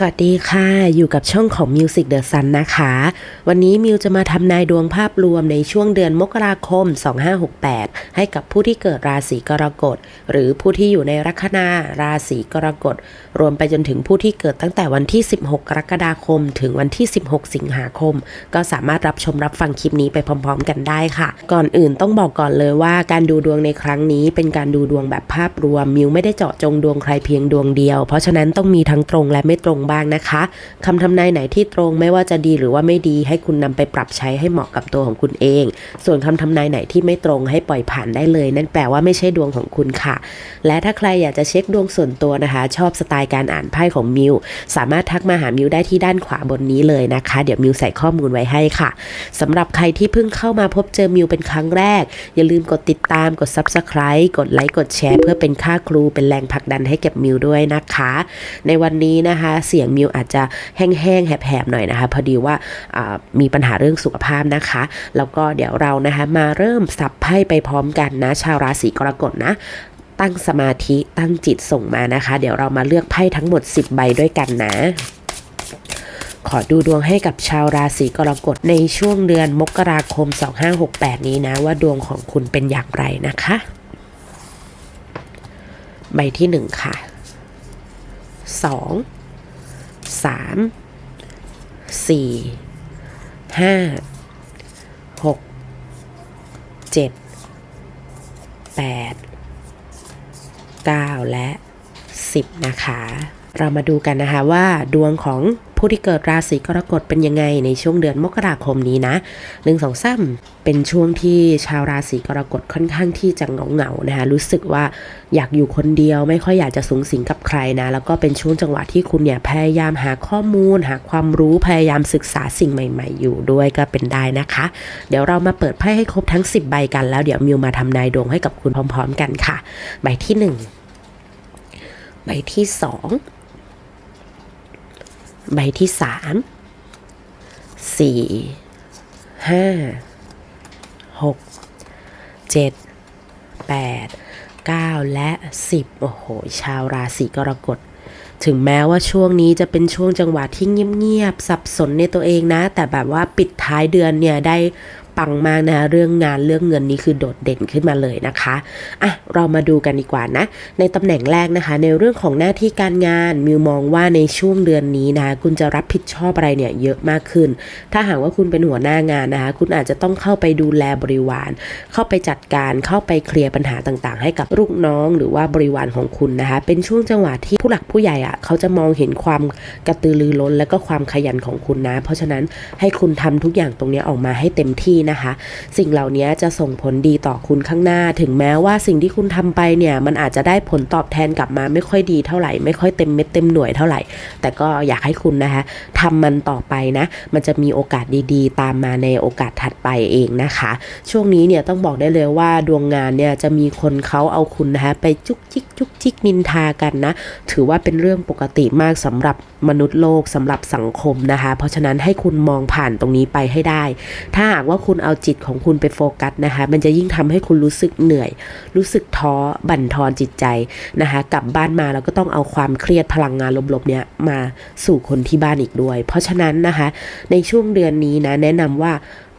สวัสดีค่ะ อยู่กับช่องของ Music The Sun นะคะ วันนี้มิวจะมาทำนายดวงภาพรวมในช่วงเดือนมกราคม 2568 ให้กับผู้ที่เกิดราศีกรกฎ หรือผู้ที่อยู่ในลัคนาราศีกรกฎ รวมไปจนถึงผู้ที่เกิดตั้งแต่วันที่ 16 กรกฎาคม ถึงวันที่ 16 สิงหาคม ก็สามารถรับชมรับฟังคลิปนี้ไปพร้อม ๆ กันได้ค่ะ ก่อนอื่นต้องบอกก่อนเลยว่าการดูดวงในครั้งนี้เป็นการดูดวงแบบภาพรวมมิวไม่ได้เจาะจงดวงใครเพียงดวงเดียว เพราะฉะนั้นต้องมีทั้งตรงและไม่ตรงบ้างนะคะคำทำนายไหนที่ตรงไม่ว่าจะดีหรือว่าไม่ดีให้คุณนำไปปรับใช้ให้เหมาะกับตัวของคุณเอง ส่วนคำทำนายไหนที่ไม่ตรงให้ปล่อยผ่านได้เลย นั่นแปลว่าไม่ใช่ดวงของคุณค่ะ และถ้าใครอยากจะเช็คดวงส่วนตัวนะคะ ชอบสไตล์การอ่านไพ่ของมิวสามารถทักมาหามิวได้ที่ด้านขวาบนนี้เลยนะคะ เดี๋ยวมิวใส่ข้อมูลไว้ให้ค่ะสำหรับใครที่เพิ่งเข้ามาพบเจอมิวเป็นครั้งแรก อย่าลืมกดติดตามกด subscribe กดไลค์กดแชร์เพื่อเป็นค่าครูเป็นแรงผลักดันให้กับมิวด้วยนะคะ ในวันนี้นะคะเสีียงมิวอาจจะแห้งๆแหบๆหน่อยนะคะ พอดีว่าามีปัญหาเรื่องสุขภาพนะคะ แล้วก็เดี๋ยวเรานะคะมาเริ่มสับไพ่ไปพร้อมกันนะ ชาวราศีกรกฎนะตั้งสมาธิตั้งจิตส่งมานะคะ เดี๋ยวเรามาเลือกไพ่ทั้งหมด 10 ใบด้วยกันนะ ขอดูดวงให้กับชาวราศีกรกฎในช่วงเดือนมกราคม 2568 นี้นะ ว่าดวงของคุณเป็นอย่างไรนะคะ ใบที่ 1 ค่ะ 2 สามสี่ห้าหกเจ็ดแปดเก้าและสิบนะคะ เรามาดูกันนะคะว่าดวงของผู้ที่เกิดราศีกรกฎเป็นยังไงในช่วงเดือนมกราคมนี้นะหนึ่งสองซ้ำเป็นช่วงที่ชาวราศีกรกฎค่อนข้างที่จะเหงาเหงานะคะรู้สึกว่าอยากอยู่คนเดียวไม่ค่อยอยากจะสูงสิงกับใครนะ แล้วก็เป็นช่วงจังหวะที่คุณเนี่ยพยายามหาข้อมูล หาความรู้พยายามศึกษาสิ่งใหม่ ๆ อยู่ด้วยก็เป็นได้นะคะ เดี๋ยวเรามาเปิดไพ่ให้ครบทั้ง 10 ใบกันแล้วเดี๋ยวมิวมาทำนายดวงให้กับคุณพร้อม ๆ กันค่ะ ใบที่ 1 ใบที่ 2 ใบที่สามสี่ห้าหกเจ็ดแปดเก้าและสิบโอ้โห ชาวราศีกรกฎถึงแม้ว่าช่วงนี้จะเป็นช่วงจังหวะที่เงียบๆสับสนในตัวเองนะ แต่แบบว่าปิดท้ายเดือนเนี่ยได้ ปังมากนะเรื่องงานเรื่องเงินนี้คือโดดเด่นขึ้นมาเลยนะคะอะเรามาดูกันดีกว่านะ ในตำแหน่งแรกนะคะ ในเรื่องของหน้าที่การงานมิวมองว่าในช่วงเดือนนี้นะคุณจะรับผิดชอบอะไรเนี่ยเยอะมากขึ้น ถ้าหากว่าคุณเป็นหัวหน้างานนะคะคุณอาจจะต้องเข้าไปดูแลบริวาร เข้าไปจัดการเข้าไปเคลียร์ปัญหาต่างๆ ให้กับลูกน้องหรือว่าบริวารของคุณนะคะเป็นช่วงจังหวะที่ผู้หลักผู้ใหญ่อะ่ะเขาจะมองเห็นความกระตือรือร้นและก็ความขยันของคุณนะ เพราะฉะนั้นให้คุณทำทุกอย่างตรงนี้ออกมาให้เต็มที่นะคะ สิ่งเหล่านี้จะส่งผลดีต่อคุณข้างหน้า ถึงแม้ว่าสิ่งที่คุณทำไปเนี่ยมันอาจจะได้ผลตอบแทนกลับมาไม่ค่อยดีเท่าไหร่ไม่ค่อยเต็มเม็ดเต็มหน่วยเท่าไหร่ แต่ก็อยากให้คุณนะคะทำมันต่อไปนะ มันจะมีโอกาสดีๆ ตามมาในโอกาสถัดไปเองนะคะ ช่วงนี้เนี่ยต้องบอกได้เลยว่าดวงงานเนี่ยจะมีคนเขาเอาคุณนะคะไปจุกจิกจุกจิกนินทากันนะ ถือว่าเป็นเรื่องปกติมากสำหรับมนุษย์โลกสำหรับสังคมนะคะ เพราะฉะนั้นให้คุณมองผ่านตรงนี้ไปให้ได้ ถ้าหากว่าคุณเอาจิตของคุณไปโฟกัสนะคะ มันจะยิ่งทำให้คุณรู้สึกเหนื่อย รู้สึกท้อบั่นทอนจิตใจนะคะกลับบ้านมาเราก็ต้องเอาความเครียดพลังงานลบๆเนี้ยมาสู่คนที่บ้านอีกด้วย เพราะฉะนั้นนะคะ ในช่วงเดือนนี้นะแนะนำว่า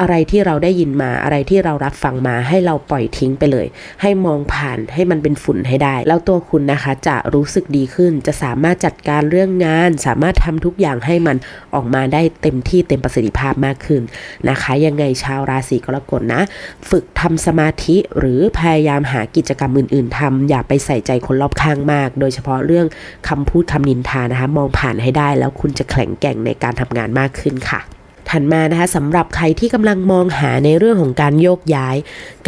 อะไรที่เราได้ยินมาอะไรที่เรารับฟังมาให้เราปล่อยทิ้งไปเลย ให้มองผ่านให้มันเป็นฝุ่นให้ได้ แล้วตัวคุณนะคะจะรู้สึกดีขึ้น จะสามารถจัดการเรื่องงาน สามารถทำทุกอย่างให้มันออกมาได้เต็มที่เต็มประสิทธิภาพมากขึ้นนะคะ ยังไงชาวราศีกรกฎนะ ฝึกทำสมาธิหรือพยายามหากิจกรรมอื่น ๆทำอย่าไปใส่ใจคนรอบข้างมาก โดยเฉพาะเรื่องคำพูดคำนินทานะคะ มองผ่านให้ได้แล้วคุณจะแข็งแกร่งในการทำงานมากขึ้นค่ะ ถัดมานะคะสำหรับใครที่กำลังมองหาในเรื่องของการโยกย้าย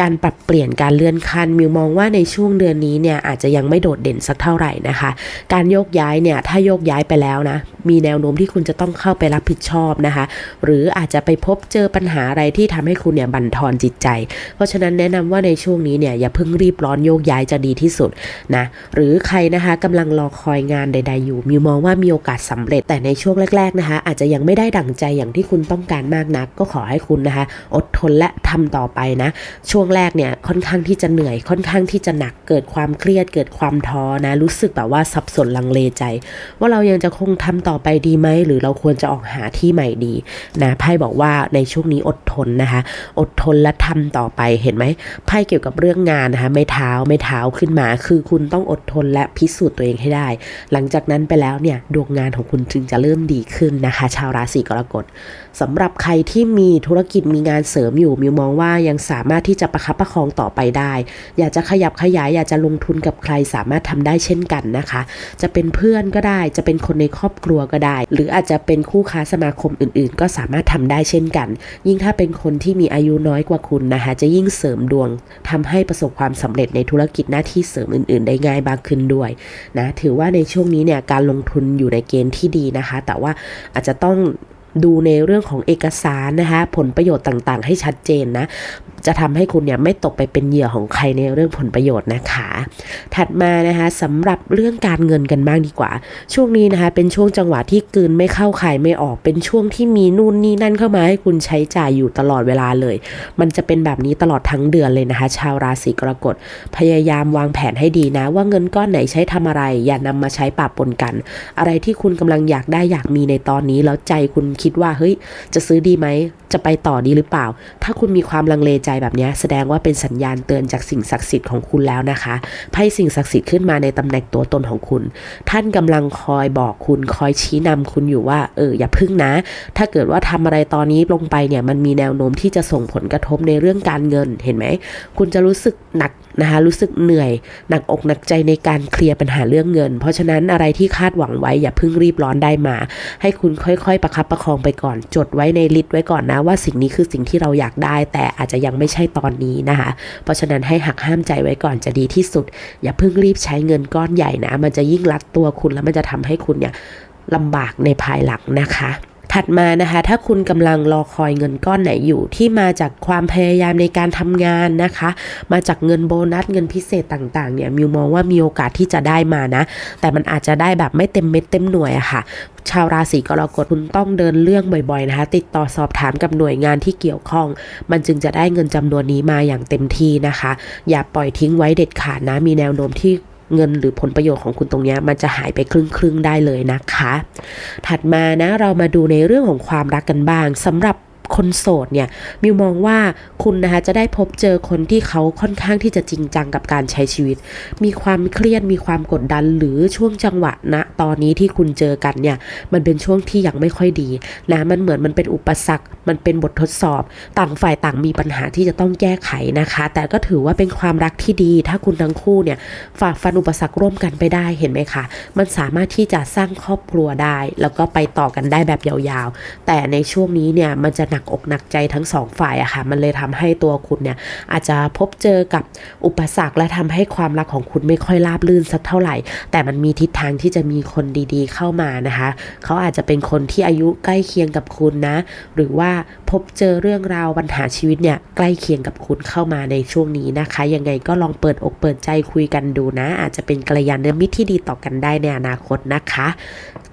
การปรับเปลี่ยนการเลื่อนขั้นมิวมองว่าในช่วงเดือนนี้เนี่ยอาจจะยังไม่โดดเด่นสักเท่าไหร่นะคะ การโยกย้ายเนี่ยถ้าโยกย้ายไปแล้วนะ มีแนวโน้มที่คุณจะต้องเข้าไปรับผิดชอบนะคะ หรืออาจจะไปพบเจอปัญหาอะไรที่ทำให้คุณเนี่ยบั่นทอนจิตใจ เพราะฉะนั้นแนะนำว่าในช่วงนี้เนี่ยอย่าเพิ่งรีบร้อนโยกย้ายจะดีที่สุดนะหรือใครนะคะกำลังรอคอยงานใด ๆ อยู่มิวมองว่ามีโอกาสสำเร็จแต่ในช่วงแรก ๆนะคะ อาจจะยังไม่ได้ดั่งใจอย่างที่คุณต้องการมากนัก ก็ขอให้คุณนะคะ อดทนและทำต่อไปนะ ช่วงแรกเนี่ยค่อนข้างที่จะเหนื่อยค่อนข้างที่จะหนักเกิดความเครียดเกิดความท้อนะ รู้สึกแบบว่าสับสนลังเลใจ ว่าเรายังจะคงทำต่ออไปดีไหมหรือเราควรจะออกหาที่ใหม่ดีนะไพ่บอกว่าในช่วงนี้อดทนนะคะ อดทนและทำต่อไปเห็นไหมไพ่เกี่ยวกับเรื่องงานนะคะ ไม่เท้าไม่เท้าขึ้นมา คือคุณต้องอดทนและพิสูจน์ตัวเองให้ได้ หลังจากนั้นไปแล้วเนี่ยดวงงานของคุณจึงจะเริ่มดีขึ้นนะคะ ชาวราศีกรกฎสำหรับใครที่มีธุรกิจมีงานเสริมอยู่มิวมองว่ายังสามารถที่จะประคับประคองต่อไปได้ อยากจะขยับขยายอยากจะลงทุนกับใครสามารถทำได้เช่นกันนะคะ จะเป็นเพื่อนก็ได้จะเป็นคนในครอบครัวก็ได้ หรืออาจจะเป็นคู่ค้าสมาคมอื่น ๆ ก็สามารถทำได้เช่นกัน ยิ่งถ้าเป็นคนที่มีอายุน้อยกว่าคุณนะคะ จะยิ่งเสริมดวงทำให้ประสบความสำเร็จในธุรกิจหน้าที่เสริมอื่น ๆ ได้ง่ายมากขึ้นด้วยนะถือว่าในช่วงนี้เนี่ยการลงทุนอยู่ในเกณฑ์ที่ดีนะคะ แต่ว่าอาจจะต้อง ดูในเรื่องของเอกสารนะคะผลประโยชน์ต่างๆ ให้ชัดเจนนะจะทำให้คุณเนี่ยไม่ตกไปเป็นเหยื่อของใครในเรื่องผลประโยชน์นะคะ ถัดมานะคะสำหรับเรื่องการเงินกันบ้างดีกว่า ช่วงนี้นะคะเป็นช่วงจังหวะที่กืนไม่เข้าขายไม่ออกเป็นช่วงที่มีนู่นนี่นั่นเข้ามาให้คุณใช้จ่ายอยู่ตลอดเวลาเลย มันจะเป็นแบบนี้ตลอดทั้งเดือนเลยนะคะ ชาวราศีกรกฎพยายามวางแผนให้ดีนะ ว่าเงินก้อนไหนใช้ทำอะไร อย่านำมาใช้ปะปนกัน อะไรที่คุณกำลังอยากได้อยากมีในตอนนี้แล้วใจคุณคิดว่าเฮ้ยจะซื้อดีไหม จะไปต่อดีหรือเปล่า ถ้าคุณมีความลังเลใจแบบนี้แสดงว่าเป็นสัญญาณเตือนจากสิ่งศักดิ์สิทธิ์ของคุณแล้วนะคะไพ่สิ่งศักดิ์สิทธิ์ขึ้นมาในตำแหน่งตัวตนของคุณ ท่านกำลังคอยบอกคุณคอยชี้นำคุณอยู่ว่าเอออย่าพึ่งนะ ถ้าเกิดว่าทำอะไรตอนนี้ลงไปเนี่ยมันมีแนวโน้มที่จะส่งผลกระทบในเรื่องการเงินเห็นไหม คุณจะรู้สึกหนักนะคะรู้สึกเหนื่อยหนักอกหนักใจในการเคลียร์ปัญหาเรื่องเงิน เพราะฉะนั้นอะไรที่คาดหวังไว้อย่าเพิ่งรีบร้อนได้มา ให้คุณค่อยๆ ประคับประคองไปก่อน จดไว้ในลิสต์ไว้ก่อนนะว่าสิ่งนี้คือสิ่งที่เราอยากได้ แต่อาจจะยังไม่ใช่ตอนนี้นะคะเพราะฉะนั้นให้หักห้ามใจไว้ก่อนจะดีที่สุด อย่าเพิ่งรีบใช้เงินก้อนใหญ่นะ มันจะยิ่งรัดตัวคุณแล้วมันจะทำให้คุณเนี่ยลำบากในภายหลังนะคะ ถัดมานะคะ ถ้าคุณกำลังรอคอยเงินก้อนไหนอยู่ที่มาจากความพยายามในการทำงานนะคะ มาจากเงินโบนัสเงินพิเศษต่างๆเนี่ยมิวมองว่ามีโอกาสที่จะได้มานะ แต่มันอาจจะได้แบบไม่เต็มเม็ดเต็มหน่วยอะค่ะ ชาวราศีกรกฎคุณต้องเดินเรื่องบ่อยๆนะคะ ติดต่อสอบถามกับหน่วยงานที่เกี่ยวข้อง มันจึงจะได้เงินจำนวนนี้มาอย่างเต็มที่นะคะ อย่าปล่อยทิ้งไว้เด็ดขาดนะมีแนวโน้มที่ เงินหรือผลประโยชน์ของคุณตรงนี้มันจะหายไปครึ่งครึ่งๆได้เลยนะคะ ถัดมานะเรามาดูในเรื่องของความรักกันบ้างสำหรับ คนโสดเนี่ยมิวมองว่าคุณนะคะจะได้พบเจอคนที่เขาค่อนข้างที่จะจริงจังกับการใช้ชีวิต มีความเครียดมีความกดดันหรือช่วงจังหวะณตอนนี้ที่คุณเจอกันเนี่ยมันเป็นช่วงที่ยังไม่ค่อยดีนะมันเหมือนมันเป็นอุปสรรค มันเป็นบททดสอบ ต่างฝ่ายต่างมีปัญหาที่จะต้องแก้ไขนะคะ แต่ก็ถือว่าเป็นความรักที่ดี ถ้าคุณทั้งคู่เนี่ยฝ่าฟันอุปสรรคร่วมกันไปได้เห็นไหมคะมันสามารถที่จะสร้างครอบครัวได้ แล้วก็ไปต่อกันได้แบบยาวๆ แต่ในช่วงนี้เนี่ยมันจะหนักอกหนักใจทั้งสองฝ่ายอะค่ะ มันเลยทำให้ตัวคุณเนี่ยอาจจะพบเจอกับอุปสรรคและทำให้ความรักของคุณไม่ค่อยราบรื่นสักเท่าไหร่ แต่มันมีทิศทางที่จะมีคนดีๆ เข้ามานะคะ เขาอาจจะเป็นคนที่อายุใกล้เคียงกับคุณนะ หรือว่าพบเจอเรื่องราวปัญหาชีวิตเนี่ยใกล้เคียงกับคุณเข้ามาในช่วงนี้นะคะ ยังไงก็ลองเปิดอกเปิดใจคุยกันดูนะ อาจจะเป็นกัลยาณมิตรที่ดีต่อกันได้ในอนาคตนะคะ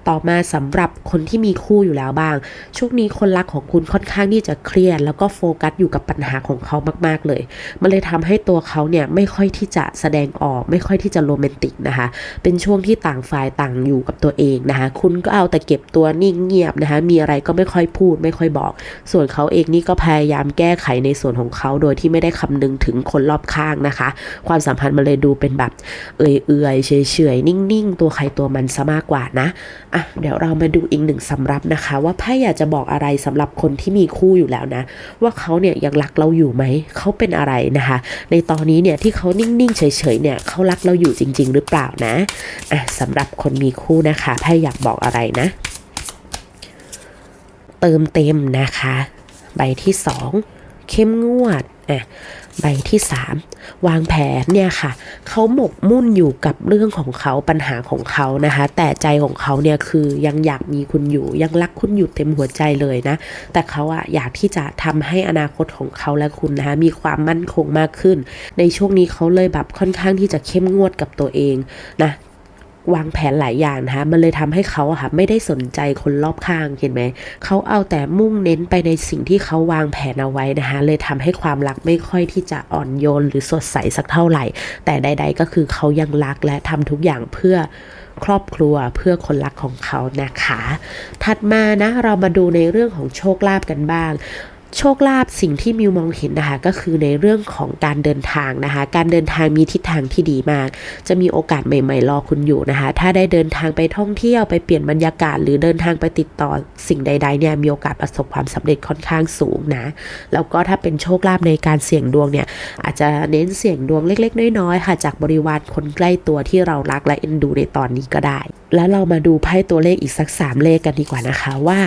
ต่อมาสำหรับคนที่มีคู่อยู่แล้วบ้าง ช่วงนี้คนรักของคุณค่อนข้างที่จะเครียดแล้วก็โฟกัสอยู่กับปัญหาของเขามาก ๆ เลย มันเลยทำให้ตัวเขาเนี่ยไม่ค่อยที่จะแสดงออก ไม่ค่อยที่จะโรแมนติกนะคะ เป็นช่วงที่ต่างฝ่ายต่างอยู่กับตัวเองนะคะ คุณก็เอาแต่เก็บตัวนิ่งเงียบนะคะ มีอะไรก็ไม่ค่อยพูด ไม่ค่อยบอก ส่วนเขาเองนี่ก็พยายามแก้ไขในส่วนของเขาโดยที่ไม่ได้คำนึงถึงคนรอบข้างนะคะ ความสัมพันธ์มันเลยดูเป็นแบบเอื่อยๆเฉยๆนิ่งๆ ตัวใครตัวมันซะมากกว่านะอะเดี๋ยวเรามาดูอีกหนึ่งสำรับนะคะ ว่าไพ่อยากจะบอกอะไรสำหรับคนที่มีีคู่อยู่แล้วนะ ว่าเขาเนี่ยยังรักเราอยู่ไหมเขาเป็นอะไรนะคะ ในตอนนี้เนี่ยที่เขานิ่งๆเฉยๆเนี่ยเขารักเราอยู่จริง ๆ หรือเปล่านะอะสำหรับคนมีคู่นะคะไพ่อยากบอกอะไรนะ เติมเต็มนะคะ ใบที่สองเข้มงวดอะ ใบที่ 3 วางแผนเนี่ยค่ะ เขาหมกมุ่นอยู่กับเรื่องของเขาปัญหาของเขานะคะ แต่ใจของเขาเนี่ยคือยังอยากมีคุณอยู่ยังรักคุณอยู่เต็มหัวใจเลยนะ แต่เขาอะอยากที่จะทำให้อนาคตของเขาและคุณนะคะมีความมั่นคงมากขึ้น ในช่วงนี้เขาเลยแบบค่อนข้างที่จะเข้มงวดกับตัวเองนะ วางแผนหลายอย่างนะคะมันเลยทำให้เขาอะค่ะไม่ได้สนใจคนรอบข้างเห็นไหมเขาเอาแต่มุ่งเน้นไปในสิ่งที่เขาวางแผนเอาไว้นะคะเลยทำให้ความรักไม่ค่อยที่จะอ่อนโยนหรือสดใสสักเท่าไหร่ แต่ใด ๆ ก็คือเขายังรักและทำทุกอย่างเพื่อครอบครัวเพื่อคนรักของเขานะคะ ถัดมานะเรามาดูในเรื่องของโชคลาภกันบ้าง โชคลาภสิ่งที่มิวมองเห็นนะคะก็คือในเรื่องของการเดินทางนะคะ การเดินทางมีทิศทางที่ดีมาก จะมีโอกาสใหม่ ๆ รอคุณอยู่นะคะ ถ้าได้เดินทางไปท่องเที่ยวไปเปลี่ยนบรรยากาศ หรือเดินทางไปติดต่อสิ่งใด ๆ เนี่ยมีโอกาสประสบความสำเร็จค่อนข้างสูงนะแล้วก็ถ้าเป็นโชคลาภในการเสี่ยงดวงเนี่ยอาจจะเน้นเสี่ยงดวงเล็ก ๆ น้อยๆค่ะ จากบริวารคนใกล้ตัวที่เรารักและเอ็นดูในตอนนี้ก็ได้ แล้วเรามาดูไพ่ตัวเลขอีกสักสามเลขกันดีกว่านะคะว่า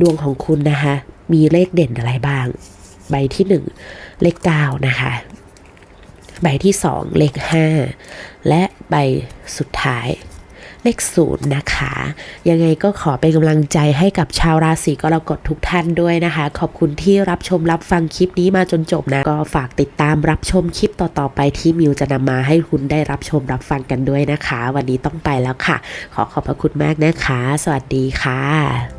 ดวงของคุณนะคะ มีเลขเด่นอะไรบ้าง ใบที่หนึ่งเลขเก้านะคะ ใบที่สองเลขห้าและใบสุดท้ายเลขศูนย์นะคะ ยังไงก็ขอเป็นกำลังใจให้กับชาวราศีกรกฎทุกท่านด้วยนะคะ ขอบคุณที่รับชมรับฟังคลิปนี้มาจนจบนะ ก็ฝากติดตามรับชมคลิปต่อๆไปที่มิวจะนำมาให้คุณได้รับชมรับฟังกันด้วยนะคะ วันนี้ต้องไปแล้วค่ะ ขอขอบพระคุณมากนะคะ สวัสดีค่ะ